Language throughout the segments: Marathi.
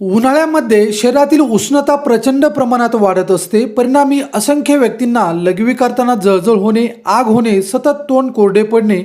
उन्हाळ्यामध्ये शरीरातील उष्णता प्रचंड प्रमाणात वाढत असते. परिणामी असंख्य व्यक्तींना लघवी करताना जळजळ होणे आग होणे सतत तोंड कोरडे पडणे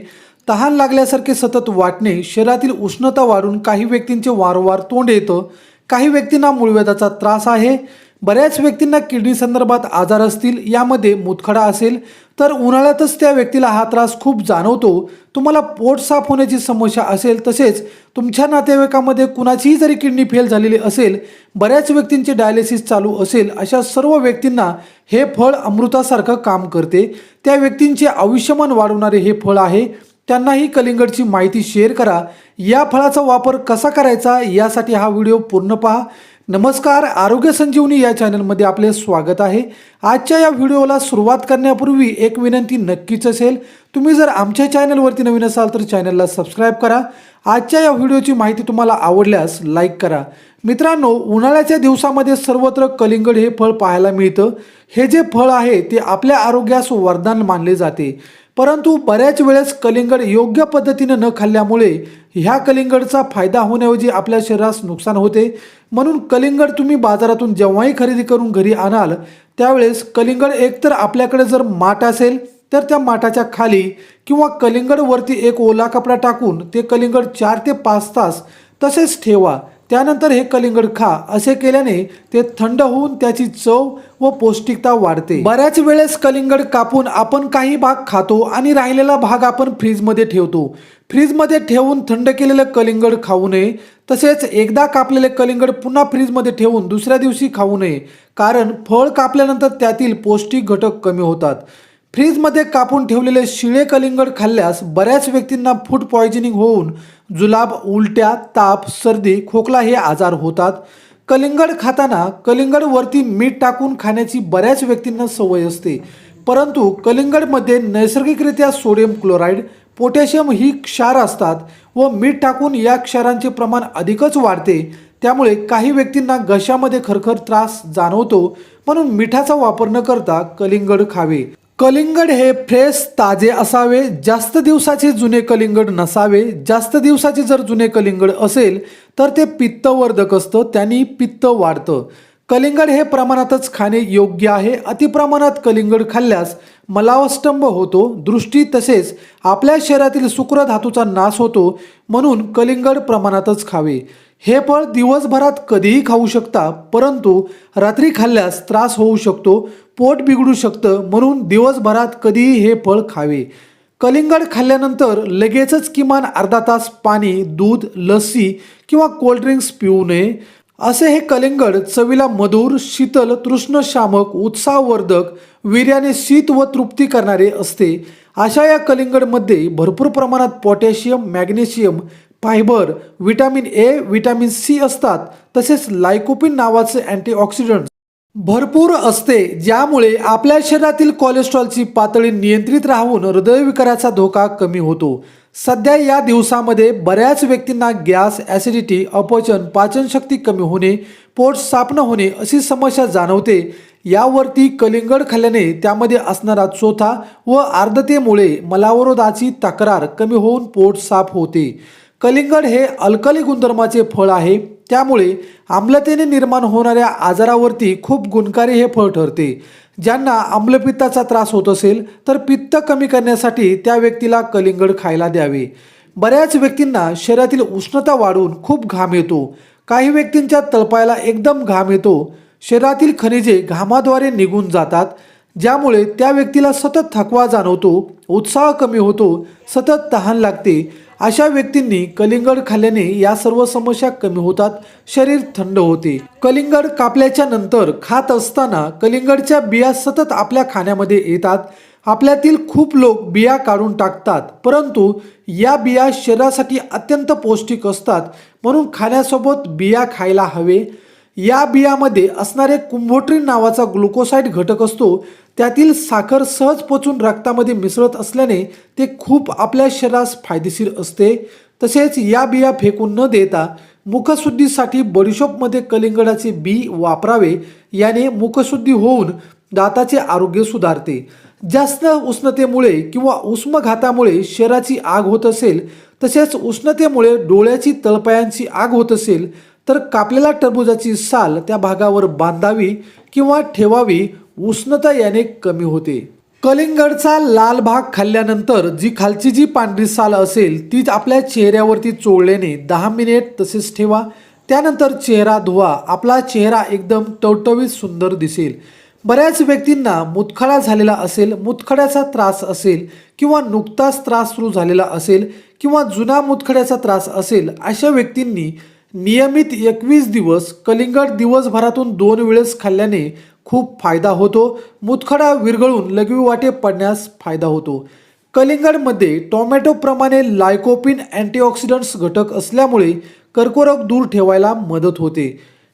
तहान लागल्यासारखे सतत वाटणे शरीरातील उष्णता वाढून काही व्यक्तींचे वारंवार तोंड येतं. काही व्यक्तींना मूळव्याधाचा त्रास आहे. बऱ्याच व्यक्तींना किडनी संदर्भात आजार असतील यामध्ये मुतखडा असेल तर उन्हाळ्यातच त्या व्यक्तीला हा त्रास खूप जाणवतो. तुम्हाला पोट साफ होण्याची समस्या असेल तसेच तुमच्या नातेवाईकामध्ये कुणाचीही जरी किडनी फेल झालेली असेल बऱ्याच व्यक्तींचे डायलिसिस चालू असेल अशा सर्व व्यक्तींना हे फळ अमृतासारखं काम करते. त्या व्यक्तींचे आयुष्यमान वाढवणारे हे फळ आहे. त्यांनाही कलिंगडची माहिती शेअर करा. या फळाचा वापर कसा करायचा यासाठी हा व्हिडिओ पूर्ण पहा. नमस्कार आरोग्य संजीवनी या चॅनलमध्ये आपले स्वागत आहे. आजच्या या व्हिडिओला सुरुवात करण्यापूर्वी एक विनंती नक्कीच असेल. तुम्ही जर आमच्या चॅनलवरती नवीन असाल तर चॅनलला सबस्क्राईब करा. आजच्या या व्हिडिओची माहिती तुम्हाला आवडल्यास लाईक करा. मित्रांनो उन्हाळ्याच्या दिवसामध्ये सर्वत्र कलिंगड हे फळ पाहायला मिळतं. हे जे फळ आहे ते आपल्या आरोग्यास वरदान मानले जाते. परंतु बऱ्याच वेळेस कलिंगड योग्य पद्धतीनं न खाल्ल्यामुळे ह्या कलिंगडचा फायदा होण्याऐवजी आपल्या शरीरास नुकसान होते. म्हणून कलिंगड तुम्ही बाजारातून जेव्हाही खरेदी करून घरी आणाल त्यावेळेस कलिंगड एकतर आपल्याकडे जर माठ असेल तर त्या माठाच्या खाली किंवा कलिंगडवरती एक ओला कपडा टाकून ते कलिंगड चार ते पाच तास तसेच ठेवा. त्यानंतर हे कलिंगड खा. असे केल्याने ते थंड होऊन त्याची चव व पौष्टिकता वाढते. बऱ्याच वेळेस कलिंगड कापून आपण काही भाग खातो आणि राहिलेला भाग आपण फ्रीजमध्ये ठेवतो. फ्रीजमध्ये ठेवून थंड केलेलं कलिंगड खाऊ नये. तसेच एकदा कापलेले कलिंगड पुन्हा फ्रीजमध्ये ठेवून दुसऱ्या दिवशी खाऊ नये. कारण फळ कापल्यानंतर त्यातील पौष्टिक घटक कमी होतात. फ्रीजमध्ये कापून ठेवलेले शिळे कलिंगड खाल्ल्यास बऱ्याच व्यक्तींना फूड पॉयझनिंग होऊन जुलाब उलट्या ताप सर्दी खोकला हे आजार होतात. कलिंगड खाताना कलिंगडवरती मीठ टाकून खाण्याची बऱ्याच व्यक्तींना सवय असते. परंतु कलिंगडमध्ये नैसर्गिकरित्या सोडियम क्लोराईड पोटॅशियम ही क्षार असतात व मीठ टाकून या क्षारांचे प्रमाण अधिकच वाढते. त्यामुळे काही व्यक्तींना घशामध्ये खरखर त्रास जाणवतो म्हणून मिठाचा वापर न करता कलिंगड खावे. कलिंगड हे फ्रेश ताजे असावे जास्त दिवसाचे जुने कलिंगड नसावे. जास्त दिवसाचे जर जुने कलिंगड असेल तर ते पित्तवर्धक असतं त्यांनी पित्त वाढतं. कलिंगड हे प्रमाणातच खाणे योग्य आहे. अतिप्रमाणात कलिंगड खाल्ल्यास मलावस्तंभ होतो. दृष्टी तसेच आपल्या शरीरातील शुक्र धातूचा नाश होतो. म्हणून कलिंगड प्रमाणातच खावे. हे फळ दिवसभरात कधीही खाऊ शकता परंतु रात्री खाल्ल्यास त्रास होऊ शकतो पोट बिघडू शकतं म्हणून दिवसभरात कधीही हे फळ खावे. कलिंगड खाल्ल्यानंतर लगेचच किमान अर्धा तास पाणी दूध लस्सी किंवा कोल्ड्रिंक्स पिऊ नये. असे हे कलिंगड चवीला मधुर शीतल तृष्णशामक उत्साहवर्धक वीर्याने शीत व तृप्ती करणारे असते. अशा या कलिंगडमध्ये भरपूर प्रमाणात potassium magnesium fibre vitamin A vitamin C असतात तसेच लायकोपिन नावाचे अँटीऑक्सिडंट भरपूर असते ज्यामुळे आपल्या शरीरातील कोलेस्ट्रॉलची पातळी नियंत्रित राहून हृदयविकाराचा धोका कमी होतो. सध्या या दिवसामध्ये बऱ्याच व्यक्तींना गॅस ॲसिडिटी अपचन पाचनशक्ती कमी होणे पोट साफ न होणे अशी समस्या जाणवते. यावरती कलिंगड खाल्ल्याने त्यामध्ये असणारा चोथा व आर्द्रतेमुळे मलावरोधाची तक्रार कमी होऊन पोट साफ होते. कलिंगड हे अल्कली गुणधर्माचे फळ आहे. त्यामुळे आम्लतेने निर्माण होणाऱ्या आजारावरती खूप गुणकारी हे फळ ठरते. ज्यांना आम्लपित्ताचा त्रास होत असेल तर पित्त कमी करण्यासाठी त्या व्यक्तीला कलिंगड खायला द्यावे. बऱ्याच व्यक्तींना शरीरातील उष्णता वाढून खूप घाम येतो. काही व्यक्तींच्या तळपायाला एकदम घाम येतो. शरीरातील खनिजे घामाद्वारे निघून जातात ज्यामुळे त्या व्यक्तीला सतत थकवा जाणवतो उत्साह कमी होतो सतत तहान लागते अशा व्यक्तींनी कलिंगड खाल्ल्याने या सर्व समस्या कमी होतात शरीर थंड होते. कलिंगड कापल्याच्या नंतर खात असताना कलिंगडच्या बिया सतत आपल्या खाण्यामध्ये येतात. आपल्यातील खूप लोक बिया काढून टाकतात परंतु या बिया शरीरासाठी अत्यंत पौष्टिक असतात म्हणून खाण्यासोबत बिया खायला हवे. या बियामध्ये असणारे कुंभोट्रीन नावाचा ग्लुकोसाइड घटक असतो. त्यातील साखर सहज पचून रक्तामध्ये मिसळत असल्याने ते खूप आपल्या शरीरास फायदेशीर असते. तसेच या बिया फेकून न देता मुखशुद्धीसाठी बडीशोपमध्ये कलिंगडाचे बी वापरावे. याने मुखशुद्धी होऊन दाताचे आरोग्य सुधारते. जास्त उष्णतेमुळे किंवा उष्मघातामुळे शरीराची आग होत असेल तसेच उष्णतेमुळे डोळ्याची तळपायांची आग होत असेल तर कापलेल्या टरबूजाची साल त्या भागावर बांधावी किंवा ठेवावी उष्णता याने कमी होते. कलिंगडचा लाल भाग खाल्ल्यानंतर जी खालची जी पांढरी साल असेल ती आपल्या चेहऱ्यावरती चोळल्याने दहा मिनिट तसेच ठेवा. त्यानंतर चेहरा धुवा. आपला चेहरा एकदम टवटवीत सुंदर दिसेल. बऱ्याच व्यक्तींना मुतखडा झालेला असेल मुतखड्याचा त्रास असेल किंवा नुकताच त्रास सुरू झालेला असेल किंवा जुना मुतखड्याचा त्रास असेल अशा व्यक्तींनी नियमित एकवीस दिवस कलिंगड दिवसभरातून दोन वेळेस खाल्ल्याने खूप फायदा होतो. मुतखडा विरघळून लघवी वाटे पडण्यास फायदा होतो. कलिंगडमध्ये टोमॅटोप्रमाणे लायकोपिन अँटीऑक्सिडंट्स घटक असल्यामुळे कर्करोग दूर ठेवायला मदत होते.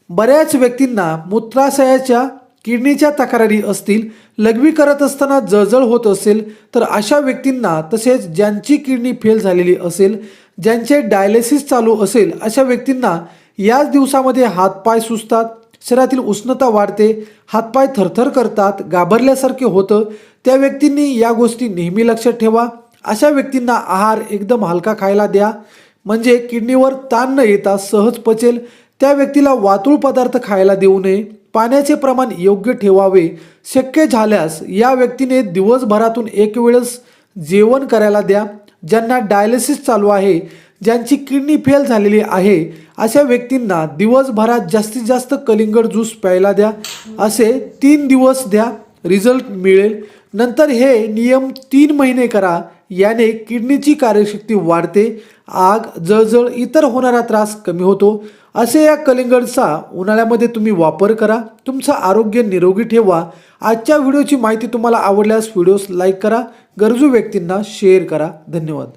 बऱ्याच व्यक्तींना मूत्राशयाच्या किडनीच्या तक्रारी असतील लघवी करत असताना जळजळ होत असेल तर अशा व्यक्तींना तसेच ज्यांची किडनी फेल झालेली असेल ज्यांचे डायलिसिस चालू असेल अशा व्यक्तींना याच दिवसामध्ये हातपाय सुचतात शरीरातील उष्णता वाढते हातपाय थरथर करतात घाबरल्यासारखे होतं. त्या व्यक्तींनी या गोष्टी नेहमी लक्षात ठेवा. अशा व्यक्तींना आहार एकदम हलका खायला द्या. म्हणजे किडनीवर ताण न येता सहज पचेल. त्या व्यक्तीला वातुळ पदार्थ खायला देऊ नये. पाण्याचे प्रमाण योग्य ठेवावे. शक्य झाल्यास या व्यक्तीने दिवसभरातून एक वेळेस जेवण करायला द्या. ज्यांना डायलिसिस चालू आहे ज्यांची किडनी फेल झालेली आहे अशा व्यक्तींना दिवसभरात जास्तीत जास्त कलिंगड ज्यूस प्यायला द्या. असे तीन दिवस द्या रिझल्ट मिळेल. नंतर हे नियम तीन महिने करा याने किडनीची कार्यशक्ती वाढते. आग जळजळ इतर होणारा त्रास कमी होतो. असे या कलिंगडचा उन्हाळ्यामध्ये तुम्ही वापर करा. तुमचं आरोग्य निरोगी ठेवा. आजच्या व्हिडिओची माहिती तुम्हाला आवडल्यास व्हिडिओस लाईक करा. गरजू व्यक्तींना शेअर करा. धन्यवाद.